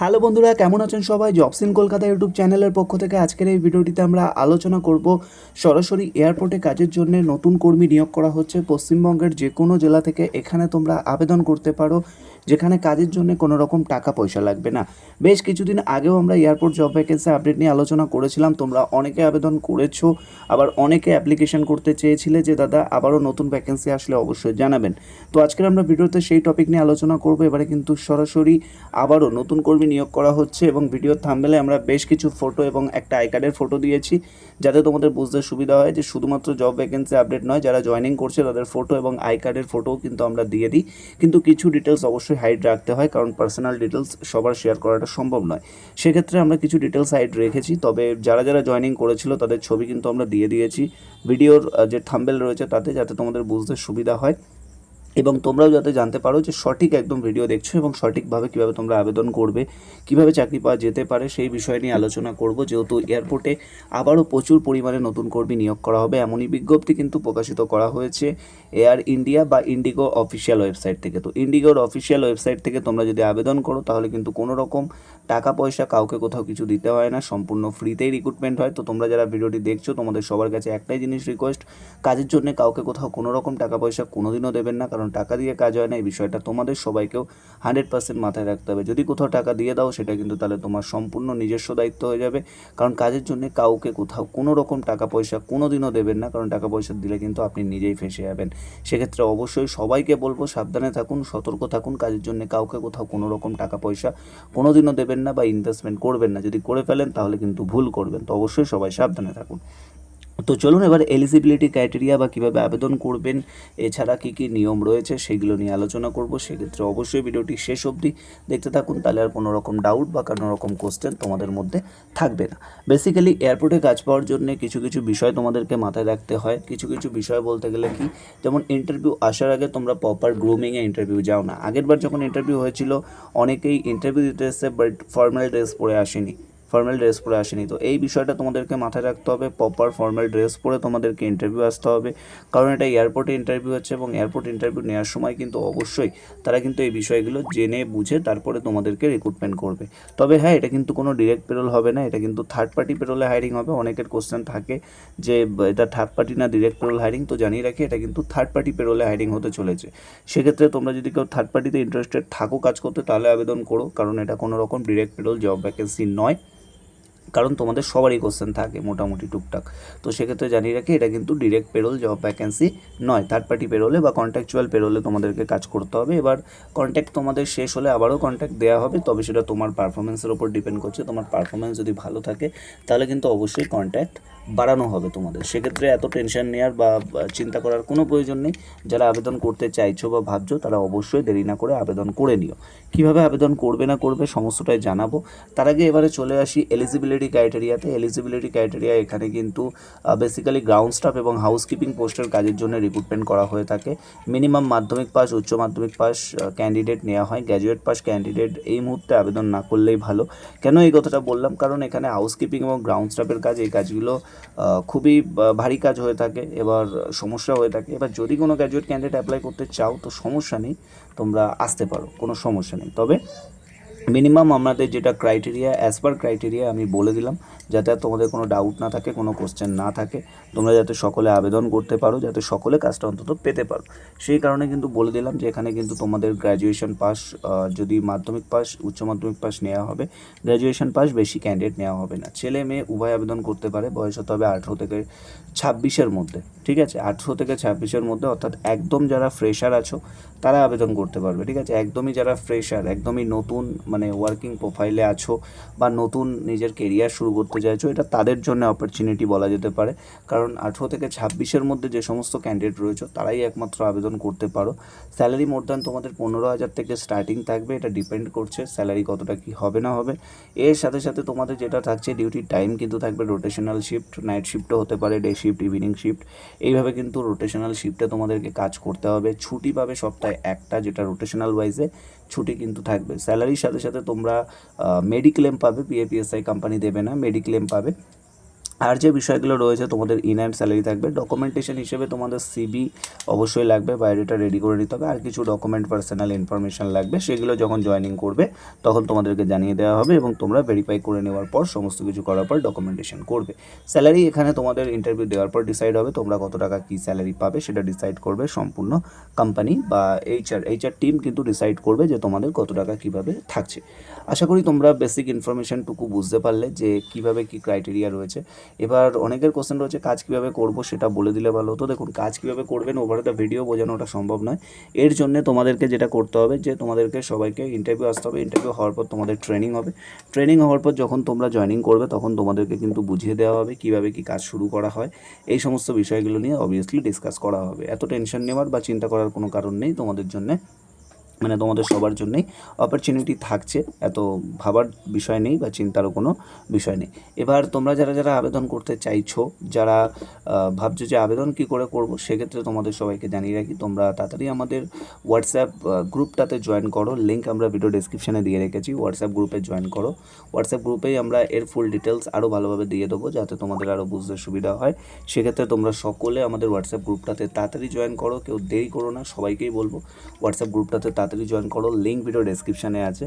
Hello বন্ধুরা, কেমন আছেন সবাই? জবস ইন কলকাতা ইউটিউব চ্যানেলের পক্ষ থেকে আজকের এই ভিডিওটিতে আমরা আলোচনা করব সরাসরি এয়ারপোর্টে কাজের জন্য নতুন কর্মী নিয়োগ করা হচ্ছে। পশ্চিমবঙ্গের যে কোনো জেলা থেকে এখানে তোমরা আবেদন করতে পারো। যেখানে কাজের জন্য কোনো রকম টাকা পয়সা লাগবে না। বেশ কিছুদিন আগেও আমরা এয়ারপোর্ট জব ভ্যাকেন্সি আপডেট নিয়ে আলোচনা করেছিলাম। তোমরা অনেকে আবেদন করেছ, আবার অনেকে অ্যাপ্লিকেশন করতে চেয়েছিলে যে, দাদা, আবারও নতুন ভ্যাকেন্সি আসলে অবশ্যই জানাবেন। তো আজকের আমরা ভিডিওতে সেই টপিক নিয়ে আলোচনা করব। এবারে কিন্তু সরাসরি আবারও নতুন কর্মী নিয়োগ করা হচ্ছে এবং ভিডিওর থাম্বেলে আমরা বেশ কিছু ফটো এবং একটা আই কার্ডের ফটো দিয়েছি, যাতে তোমাদের বুঝতে সুবিধা হয় যে, শুধুমাত্র জব ভ্যাকেন্সি আপডেট নয়, যারা জয়েনিং করছে তাদের ফটো এবং আই কার্ডের ফটোও কিন্তু আমরা দিয়ে দিই। কিন্তু কিছু ডিটেলস অবশ্যই হাইড রাখতে হয়, কারণ পার্সোনাল ডিটেলস সবার শেয়ার করাটা সম্ভব নয়। সেক্ষেত্রে আমরা কিছু ডিটেলস হাইড রেখেছি, তবে যারা যারা জয়নিং করেছিল তাদের ছবি কিন্তু আমরা দিয়ে দিয়েছি। ভিডিওর যে থাম্বেল রয়েছে তাতে যাতে তোমাদের বুঝতে সুবিধা হয়। এবং তোমরাও যাতে জানতে পারো যে সঠিক একদম ভিডিও দেখছ এবং সঠিকভাবে কীভাবে তোমরা আবেদন করবে, কীভাবে চাকরি পাওয়া যেতে পারে, সেই বিষয় নিয়ে আলোচনা করব। যেহেতু এয়ারপোর্টে আবারও প্রচুর পরিমাণে নতুন কর্মী নিয়োগ করা হবে, এমনই বিজ্ঞপ্তি কিন্তু প্রকাশিত করা হয়েছে এয়ার ইন্ডিয়া বা ইন্ডিগো অফিসিয়াল ওয়েবসাইট থেকে। তো ইন্ডিগোর অফিসিয়াল ওয়েবসাইট থেকে তোমরা যদি আবেদন করো, তাহলে কিন্তু কোনো রকম টাকা পয়সা কাউকে কোথাও কিছু দিতে হয় না, সম্পূর্ণ ফ্রিতেই রিক্রুটমেন্ট হয়। তো তোমরা যারা ভিডিওটি দেখছ, তোমাদের সবার কাছে একটাই জিনিস রিকোয়েস্ট কাজের জন্য কাউকে কোথাও কোনো রকম টাকা পয়সা কোনোদিনও দেবেন না, কারণ টাকা দিয়ে কাজ হয় না, এই বিষয়টা তোমাদের সবাইকেও হান্ড্রেড পার্সেন্ট মাথায় রাখতে হবে। যদি কোথাও টাকা দিয়ে দাও, সেটা কিন্তু তাহলে তোমার সম্পূর্ণ নিজস্ব দায়িত্ব হয়ে যাবে। কারণ কাজের জন্য কাউকে কোথাও কোনো রকম টাকা পয়সা কোনো দিনও দেবেন না, কারণ টাকা পয়সা দিলে কিন্তু আপনি নিজেই ফেসে যাবেন। সেক্ষেত্রে অবশ্যই সবাইকে বলব, সাবধানে থাকুন, সতর্ক থাকুন। কাজের জন্য কাউকে কোথাও কোনো রকম টাকা পয়সা কোনো দিনও দেবেন না বা ইনভেস্টমেন্ট করবেন না। যদি করে ফেলেন, তাহলে কিন্তু ভুল করবেন। তো অবশ্যই সবাই সাবধানে থাকুন। তো চলুন এবার এলিজিবিলিটি ক্রাইটেরিয়া বা কীভাবে আবেদন করবেন, এছাড়া কী কী নিয়ম রয়েছে সেগুলো নিয়ে আলোচনা করব। সেক্ষেত্রে অবশ্যই ভিডিওটি শেষ অবধি দেখতে থাকুন, তাহলে আর কোনো রকম ডাউট বা কোনো রকম কোশ্চেন তোমাদের মধ্যে থাকবে না। বেসিক্যালি এয়ারপোর্টে কাজ পাওয়ার জন্য কিছু কিছু বিষয় তোমাদেরকে মাথায় রাখতে হয়। কিছু কিছু বিষয় বলতে গেলে কি, যেমন ইন্টারভিউ আসার আগে তোমরা প্রপার গ্রুমিংয়ে ইন্টারভিউ যাও না। আগেরবার যখন ইন্টারভিউ হয়েছিল, অনেকেই ইন্টারভিউ দিতে এসে বাট ফর্মাল ড্রেস পরে আসেনি। ফর্মাল ড্রেস পরে আসেনি। তো এই বিষয়টা তোমাদেরকে মাথায় রাখতে হবে প্রপার ফর্মাল ড্রেস পরে তোমাদেরকে ইন্টারভিউ আসতে হবে। কারণ এটা এয়ারপোর্টে ইন্টারভিউ হচ্ছে এবং এয়ারপোর্ট ইন্টারভিউ নেওয়ার সময় কিন্তু অবশ্যই তারা কিন্তু এই বিষয়গুলো জেনে, বুঝে তারপরে তোমাদেরকে রিক্রুটমেন্ট করবে। তবে হ্যাঁ এটা কিন্তু কোনো ডিরেক্ট পেরোল হবে না, এটা কিন্তু থার্ড পার্টি পেরোলে হায়ারিং হবে। অনেকের কোশ্চেন থাকে যে, এটা থার্ড পার্টি না ডিরেক্ট পেরোল হায়ারিং তো জানিয়ে রাখি, এটা কিন্তু থার্ড পার্টি পেরোলে হায়ারিং হতে চলেছে। সেক্ষেত্রে তোমরা যদি কেউ থার্ড পার্টিতে ইন্টারেস্টেড থাকো, কাজ করতে, তাহলে আবেদন করো। কারণ এটা কোনো রকম ডিরেক্ট পেরোল জব ভ্যাকেন্সি নয়। কারণ তোমাদের সবারই কোশ্চেন থাকে মোটামুটি টুকটাক। তো সেক্ষেত্রে জানিয়ে রাখি, এটা কিন্তু ডিরেক্ট পেরোল জব ভ্যাকেন্সি নয়। থার্ড পার্টি পেরোলে বা কন্ট্যাকচুয়াল পেরোলে তোমাদেরকে কাজ করতে হবে। এবার কন্ট্যাক্ট তোমাদের শেষ হলে আবারও কন্ট্যাক্ট দেওয়া হবে। তবে সেটা তোমার পারফরমেন্সের ওপর ডিপেন্ড করছে। তোমার পারফরমেন্স যদি ভালো থাকে, তাহলে কিন্তু অবশ্যই কন্ট্যাক্ট বাড়ানো হবে তোমাদের। সেক্ষেত্রে এত টেনশন নেওয়ার বা চিন্তা করার কোনো প্রয়োজন নেই। যারা আবেদন করতে চাইছো বা ভাবছ, তারা অবশ্যই দেরি না করে আবেদন করে নিও। কীভাবে আবেদন করবে না করবে সমস্তটাই জানাব। তার আগে এবারে চলে আসি এলিজিবিলিটি ক্রাইটেরিয়াতে এলিজিবিলিটি ক্রাইটেরিয়া এখানে কিন্তু বেসিক্যালি গ্রাউন্ড স্টাফ এবং হাউসকিপিং পোস্টের কাজের জন্য রিক্রুটমেন্ট করা হয়ে থাকে। মিনিমাম মাধ্যমিক পাস উচ্চ মাধ্যমিক পাস ক্যান্ডিডেট নেওয়া হয়। গ্র্যাজুয়েট পাস ক্যান্ডিডেট এই মুহূর্তে আবেদন না করলেই ভালো। কেন এই কথাটা বললাম? কারণ এখানে হাউসকিপিং এবং গ্রাউন্ড স্টাফের কাজ, এই কাজগুলো খুবই ভারী কাজ হয়ে থাকে, এবার সমস্যা হয়ে থাকে। এবার যদি কোনো গ্র্যাজুয়েট ক্যান্ডিডেট অ্যাপ্লাই করতে চাও, তো সমস্যা নেই, তোমরা আসতে পারো, কোনো সমস্যা নেই। তবে মিনিমাম আমাদের যেটা ক্রাইটেরিয়া অ্যাজ পার ক্রাইটেরিয়া আমি বলে দিলাম যাতে আর তোমাদের কোনো ডাউট না থাকে, কোনো কোশ্চেন না থাকে, তোমরা যাতে সকলে আবেদন করতে পারো, যাতে সকলে কাজটা অন্তত পেতে পারো। সেই কারণে কিন্তু বলে দিলাম যে, এখানে কিন্তু তোমাদের গ্র্যাজুয়েশন পাস যদি মাধ্যমিক পাস উচ্চ মাধ্যমিক পাস নেওয়া হবে গ্র্যাজুয়েশন পাস বেশি ক্যান্ডিডেট নেওয়া হবে না। ছেলে মেয়ে উভয় আবেদন করতে পারে, বয়স হতে হবে আঠেরো থেকে ছাব্বিশের মধ্যে, ঠিক আছে? আঠেরো থেকে ছাব্বিশের মধ্যে, অর্থাৎ একদম যারা ফ্রেশার আছো, তারা আবেদন করতে পারবে, ঠিক আছে? একদমই যারা ফ্রেশার একদমই নতুন মানে ওয়ার্কিং প্রোফাইলে আছো, বা নতুন নিজের কেরিয়ার শুরু করতে চাইছো, এটা তাদের জন্য অপরচুনিটি বলা যেতে পারে। কারণ আঠেরো থেকে ছাব্বিশের মধ্যে যে সমস্ত ক্যান্ডিডেট রয়েছে, তারাই একমাত্র আবেদন করতে পারো। স্যালারি মোর দ্যান তোমাদের পনেরো হাজার থেকে স্টার্টিং থাকবে, এটা ডিপেন্ড করছে স্যালারি কতটা কি হবে না হবে। এর সাথে সাথে তোমাদের যেটা থাকছে ডিউটির টাইম কিন্তু থাকবে রোটেশনাল শিফট নাইট শিফটও হতে পারে ডে শিফট ইভিনিং শিফট এইভাবে কিন্তু রোটেশনাল শিফটে তোমাদেরকে কাজ করতে হবে। ছুটি পাবে সপ্তাহে একটা, যেটা রোটেশনাল ওয়াইজে ছুটি কিন্তু থাকবে। স্যালারির সাথে সাথে তোমরা মেডিক্লেম পাবে পিএপিএসআই কোম্পানি দেবে না মেডিক্লেম পাবে। আর যে বিষয়গুলো রয়েছে, তোমাদের ইন অ্যান্ড স্যালারি থাকবে। ডকুমেন্টেশন হিসেবে তোমাদের সিবি অবশ্যই লাগবে বায়োডেটা রেডি করে নিতে হবে। আর কিছু ডকুমেন্ট পার্সোনাল ইনফরমেশন লাগবে, সেগুলো যখন জয়েনিং করবে, তখন তোমাদেরকে জানিয়ে দেওয়া হবে এবং তোমরা ভেরিফাই করে নেওয়ার পর সমস্ত কিছু করার পর ডকুমেন্টেশন করবে। স্যালারি এখানে তোমাদের ইন্টারভিউ দেওয়ার পর ডিসাইড হবে তোমরা কত টাকা কী স্যালারি পাবে, সেটা ডিসাইড করবে সম্পূর্ণ কোম্পানি বা এইচআর এইচআর টিম কিন্তু ডিসাইড করবে যে তোমাদের কত টাকা কীভাবে থাকছে। আশা করি তোমরা বেসিক ইনফরমেশনটুকু বুঝতে পারলে যে কীভাবে কী ক্রাইটেরিয়া রয়েছে। এবার অনেকের কোশ্চেন রয়েছে, কাজ কীভাবে করব সেটা বলে দিলে ভালো হতো। দেখুন, কাজ কীভাবে করবেন ওভার দ্য ভিডিও বোঝানো ওটা সম্ভব নয়। এর জন্য তোমাদেরকে যেটা করতে হবে যে, তোমাদেরকে সবাইকে ইন্টারভিউ আসতে হবে। ইন্টারভিউ হওয়ার পর তোমাদের ট্রেনিং হবে। ট্রেনিং হওয়ার পর যখন তোমরা জয়েনিং করবে, তখন তোমাদেরকে কিন্তু বুঝিয়ে দেওয়া হবে কীভাবে কী কাজ শুরু করা হয়। এই সমস্ত বিষয়গুলো নিয়ে অবভিয়াসলি ডিসকাস করা হবে। এত টেনশন নেওয়ার বা চিন্তা করার কোনো কারণ নেই তোমাদের জন্যে। মানে তোমাদের সবার জন্যই অপরচুনিটি থাকছে। এত ভাবার বিষয় নেই বা চিন্তারও কোনো বিষয় নেই। এবার তোমরা যারা যারা আবেদন করতে চাইছো, যারা ভাবছ যে আবেদন কি করে করব, সেক্ষেত্রে তোমাদের সবাইকে জানিয়ে রাখি, তোমরা তাড়াতাড়ি আমাদের হোয়াটসঅ্যাপ গ্রুপটাতে জয়েন করো। লিঙ্ক আমরা ভিডিও ডেসক্রিপশনে দিয়ে রেখেছি হোয়াটসঅ্যাপ গ্রুপে জয়েন করো। হোয়াটসঅ্যাপ গ্রুপেই আমরা এর ফুল ডিটেলস আরও ভালোভাবে দিয়ে দেবো, যাতে তোমাদের আরও বুঝতে সুবিধা হয়। সেক্ষেত্রে তোমরা সকলে আমাদের হোয়াটসঅ্যাপ গ্রুপটাতে তাড়াতাড়ি জয়েন করো, কেউ দেরি করো না, সবাইকেই বলব হোয়াটসঅ্যাপ গ্রুপটাতে তাড়াতাড়ি জয়েন করো লিঙ্ক ভিডিও ডেসক্রিপশানে আছে।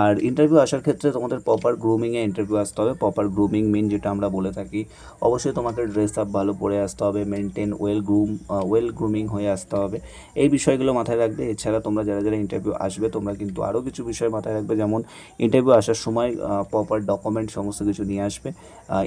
আর ইন্টারভিউ আসার ক্ষেত্রে তোমাদের প্রপার গ্রুমিংয়ে ইন্টারভিউ আসতে হবে। প্রপার গ্রুমিং মেন যেটা আমরা বলে থাকি, অবশ্যই তোমাকে ড্রেস আপ ভালো পরে আসতে হবে maintain well groom well grooming হয়ে আসতে হবে। এই বিষয়গুলো মাথায় রাখবে। এছাড়া তোমরা যারা যারা ইন্টারভিউ আসবে, তোমরা কিন্তু আরও কিছু বিষয় মাথায় রাখবে। যেমন ইন্টারভিউ আসার সময় প্রপার ডকুমেন্ট সমস্ত কিছু নিয়ে আসবে।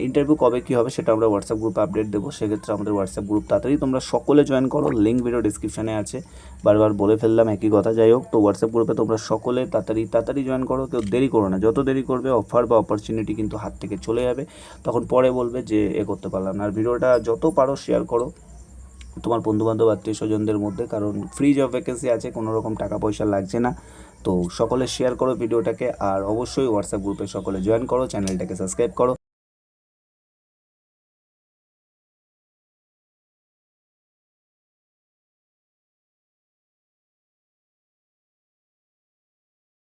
ইন্টারভিউ কবে কী হবে সেটা আমরা হোয়াটসঅ্যাপ গ্রুপে আপডেট দেবো। সেক্ষেত্রে আমাদের হোয়াটসঅ্যাপ গ্রুপ তাড়াতাড়ি তোমরা সকলে জয়েন করো। লিঙ্ক ভিডিও ডিসক্রিপশানে আছে। বারবার বলে ফেললাম, একই কথা। যাই হোক তো হোয়াটসঅ্যাপ গ্রুপে তোমরা সকলে তাড়াতাড়ি তাড়াতাড়ি জয়েন করো, কেউ দেরি করো না। যত দেরি করবে অফার বা অপরচুনিটি কিন্তু হাত থেকে চলে যাবে। তখন পরে বলবে যে, এ করতে পারলাম না। আর ভিডিওটা যত পারো শেয়ার করো তোমার বন্ধুবান্ধব, আত্মীয় স্বজনদের মধ্যে, কারণ ফ্রি জব ভ্যাকেন্সি আছে, কোনো রকম টাকা পয়সা লাগছে না। তো সকলে শেয়ার করো ভিডিওটাকে, আর অবশ্যই হোয়াটসঅ্যাপ গ্রুপে সকলে জয়েন করো চ্যানেলটাকে সাবস্ক্রাইব করো।